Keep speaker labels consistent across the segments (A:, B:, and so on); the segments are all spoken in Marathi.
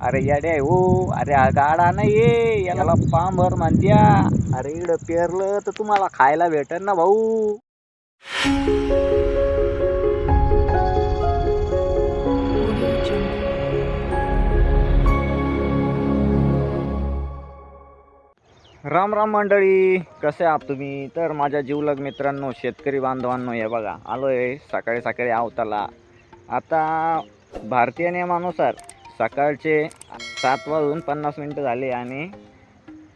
A: अरे याडे हो अरे हा गाडा नाही ये याला पांभर म्हणत्या. अरे इकडं पेरलं तर तुम्हाला खायला भेटेल ना भाऊ. राम राम मंडळी कसे आहात तुम्ही? तर माझ्या जीवलग मित्रांनो शेतकरी बांधवांनो हे बघा आलोय सकाळी सकाळी आवताला. आता भारतीय नियमानुसार सकाळचे सात वाजून पन्नास मिनटं झाले आणि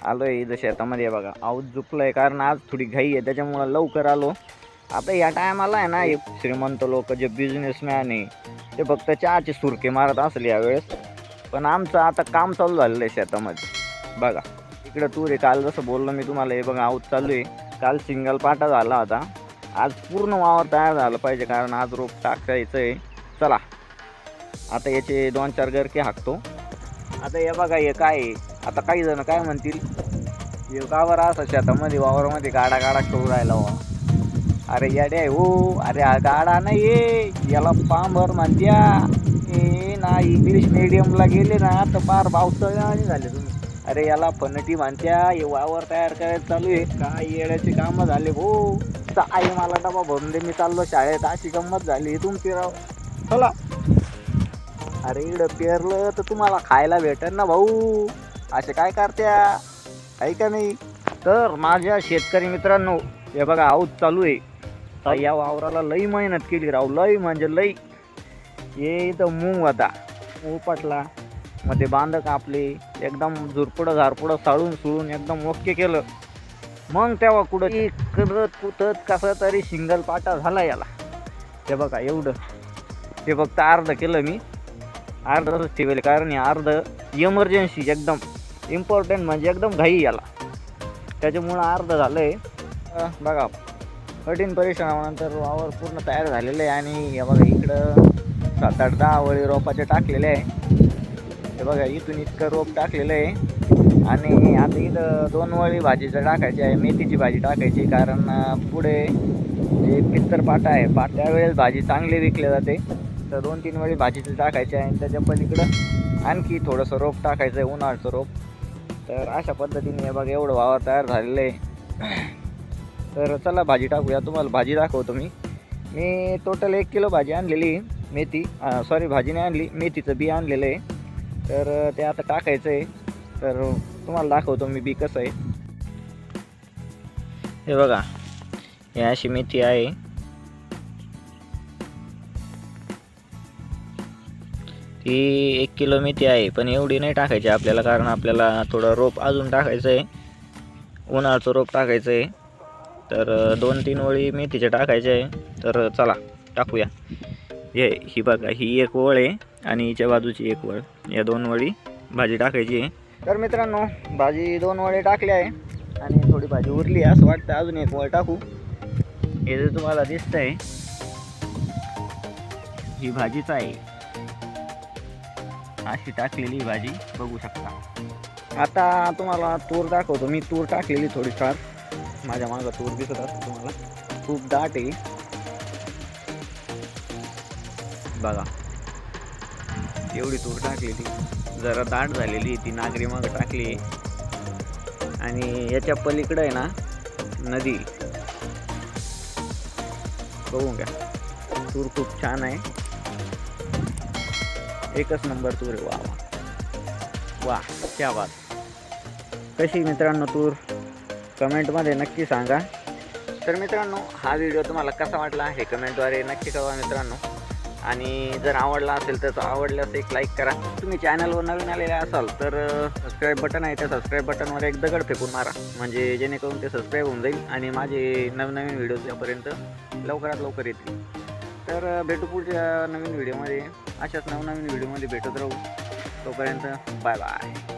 A: आलो आहे इथं शेतामध्ये बघा. आऊत झुकलं आहे कारण आज थोडी घाई आहे त्याच्यामुळं लवकर आलो. आता या टायमाला आहे ना एक श्रीमंत लोक जे बिझनेसमॅन आहे ते फक्त चहाचे सुरके मारत असले यावेळेस पण आमचं आता काम चालू झालेलं आहे शेतामध्ये. बघा इकडं तूर आहे काल जसं बोललो मी तुम्हाला हे बघा आऊत चालू आहे. काल सिंगल पाटा झाला होता. आज पूर्ण वावर तयार झालं पाहिजे कारण आज रोप टाकायचं आहे चला आता याचे दोन चार गरके हाकतो. आता हे बघा हे काय आहे? आता काही जण काय म्हणतील? हे गावर असं शेतामध्ये वावरामध्ये गाडा गाडा करू राहिला वा अरे याडे आहे हो. अरे हा गाडा नाही आहे. याला पांभर म्हणत्या. ए ना इंग्लिश मिडियमला गेले ना तर फार आणि झाले तुम्ही. अरे याला फनटी म्हणत्या. हे वावर तयार करायचं चालू आहे. काय येण्याची कामं झाले हो. तर आई मला डबा भरून दे. मी चाललो शाळेत. अशी गंमत झाली. तुमची राव. चला. अरे इकडं पेरलं तर तुम्हाला खायला भेटन ना भाऊ. असे काय करत्या? आहे का नाही? तर माझ्या शेतकरी मित्रांनो हे बघा आऊत चालू आहे. तर या वावराला लई मेहनत केली राव लई म्हणजे लई. हे इथं मूग आता मूग पटला. मग ते बांध कापले एकदम झुरपुडं झारपुडं साळून सुळून एकदम ओके केलं. मग तेव्हा कुठं करत कुतत कसं तरी सिंगल पाटा झाला याला. ते बघा एवढं. ते फक्त अर्ध केलं मी. अर्ध तसंच ठेवेल कारण हे अर्ध इमर्जन्सी एकदम इम्पॉर्टंट म्हणजे एकदम घाई याला. त्याच्यामुळं अर्ध झालं आहे बघा कठीण परिश्रमानंतर वावर पूर्ण तयार झालेलं आहे आणि हे बघा इकडं सात आठ दहा वळी रोपाचे टाकलेले आहे. हे बघा इथून इतकं रोप टाकलेलं आहे. आणि आता इथं दोन वळी भाजीचं टाकायची आहे मेथीची भाजी टाकायची कारण पुढे जे पित्तर पाटा आहे पा वेळेस भाजी चांगली विकली जाते. तर दोन तीन वेळी भाजीचं टाकायची आहे आणि त्याच्या पलीकडं आणखी थोडंसं रोप टाकायचं आहे उन्हाळचं रोप. तर अशा पद्धतीने हे बघा एवढं वावर तयार झालेलं आहे. तर चला भाजी टाकूया. तुम्हाला भाजी दाखवतो मी. मी टोटल एक किलो भाजी आणलेली आहे. मेथी. सॉरी भाजी नाही आणली मेथीचं बी आणलेलं आहे. तर ते आता टाकायचं आहे. तर तुम्हाला दाखवतो मी बी कसं आहे. हे बघा हे अशी मेथी आहे. ती एक किलो मेथी आहे पण एवढी नाही टाकायची आपल्याला कारण आपल्याला थोडं रोप अजून टाकायचं आहे उन्हाळ्याचं रोप टाकायचं आहे तर दोन तीन वळी मेथीचे टाकायचे. आहे तर चला टाकूया. हे ही बघा ही एक वळ आहे आणि हिच्या बाजूची एक वळ. या दोन वळी भाजी टाकायची आहे. तर मित्रांनो भाजी दोन वळे टाकली आहे आणि थोडी भाजी उरली आहे. असं वाटतं अजून एक वळ टाकू. हे जे तुम्हाला दिसतंय ही भाजीच आहे. अशी टाकलेली भाजी बघू शकता. आता तुम्हाला तूर दाखवतो. मी तूर टाकलेली थोडीफार. माझ्या मागं तूर दिसत असते तुम्हाला. खूप दाट आहे. बघा. एवढी तूर टाकलेली. जरा दाट झालेली ती नागरी मग टाकली आणि याच्या पलीकडं आहे ना नदी. बघू घ्या. तूर खूप छान आहे. एकच नंबर तूर आहे वा वा वा क्या बात. कशी मित्रांनो तूर कमेंटमध्ये नक्की सांगा. तर मित्रांनो हा व्हिडिओ तुम्हाला कसा वाटला हे कमेंटद्वारे नक्की कळवा मित्रांनो. आणि जर आवडला असेल तर आवडल्यास एक लाईक करा. तुम्ही चॅनलवर नवीन आलेले असाल तर सबस्क्राईब बटन आहे. त्या सबस्क्राईब बटनवर एक दगड फेकून मारा. म्हणजे जेणेकरून ते सबस्क्राईब होऊन जाईल आणि माझे नवनवीन व्हिडिओ यापर्यंत लवकरात लवकर येतील. तर भेटू पुढच्या नवीन व्हिडिओमध्ये अशाच नवनवीन व्हिडिओमध्ये भेटत राहू. तोपर्यंत बाय बाय.